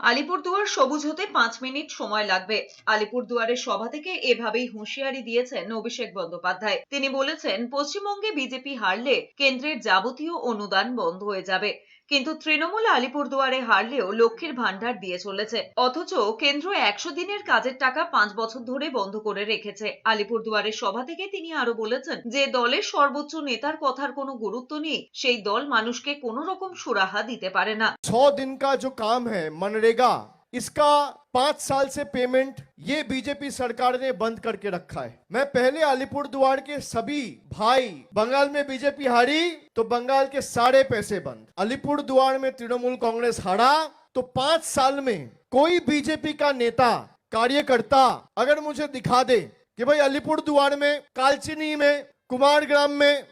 আলিপুরদুয়ার সবুজ হতে পাঁচ মিনিট সময় লাগবে। আলিপুরদুয়ারের সভা থেকে এভাবেই হুঁশিয়ারি দিয়েছেন অভিষেক বন্দ্যোপাধ্যায়। তিনি বলেছেন, পশ্চিমবঙ্গে বিজেপি হারলে কেন্দ্রের যাবতীয় অনুদান বন্ধ হয়ে যাবে। কিন্তু তৃণমূল আলিপুরদুয়ারে হারলেও লক্ষ্মীর ভান্ডার দিয়ে চলেছে। অথচ কেন্দ্র একশো দিনের কাজের টাকা পাঁচ বছর ধরে বন্ধ করে রেখেছে। আলিপুরদুয়ারের সভা থেকে তিনি আরও বলেছেন যে, দলের সর্বোচ্চ নেতার কথার কোনো গুরুত্ব নেই। সেই দল মানুষকে কোনো রকম সুরাহা দিতে পারে না। ছ দিন কাজ কাম হ্যাঁ মনরেগা इसका पाँच साल से पेमेंट ये बीजेपी सरकार ने बंद करके रखा है। मैं पहले अलीपुर द्वार के सभी भाई, बंगाल में बीजेपी हारी तो बंगाल के सारे पैसे बंद। अलीपुर द्वार में तृणमूल कांग्रेस हारा तो पाँच साल में कोई बीजेपी का नेता, कार्यकर्ता, अगर मुझे दिखा दे कि भाई अलीपुर द्वार में, कालचिनी में, कुमारग्राम में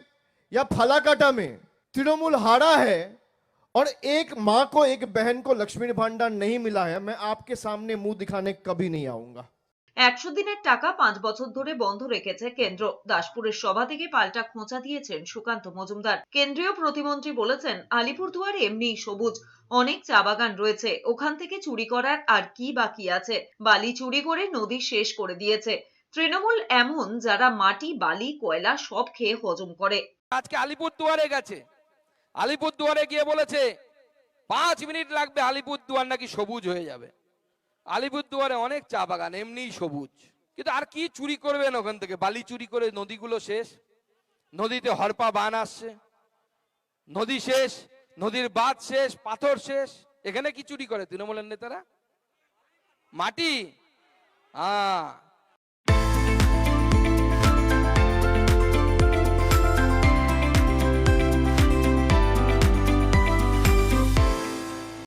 या फलाकाटा में तृणमूल हारा है और एक माँ को एक बहन को लक्ष्मी भांडार नहीं मिला है मैं आपके सामने मुंह दिखाने कभी नहीं आऊंगा একশো দিনের টাকা পাঁচ বছর ধরে বন্ধ রেখেছে কেন্দ্র দাসপুরের সভা থেকে পাল্টা খোঁচা দিয়েছেন সুকান্ত মজুমদার কেন্দ্রীয় প্রতিমন্ত্রী বলেছেন আলিপুরদুয়ার এমনিই সবুজ অনেক চা বাগান রয়েছে ওখান থেকে চুরি করার আর কি বাকি আছে বালি চুরি করে নদী শেষ করে দিয়েছে তৃণমূল এমন যারা মাটি বালি কয়লা সব খেয়ে হজম করে আজকে আলিপুর দুয়ারে গেছে আলিপুর দুয়ারে গিয়ে বলেছে, পাঁচ মিনিট লাগবে আলিপুরদুয়ার নাকি সবুজ হয়ে যাবে। আলিপুরদুয়ারে অনেক চা বাগান, এমনিই সবুজ। কিন্তু আর কি চুরি করবেন ওখান থেকে? বালি চুরি করে নদীগুলো শেষ, নদীতে হরপা বান আসছে, নদী শেষ, নদীর বাঁধ শেষ, পাথর শেষ। এখানে কি চুরি করে তৃণমূলের নেতারা? মাটি? হ্যাঁ।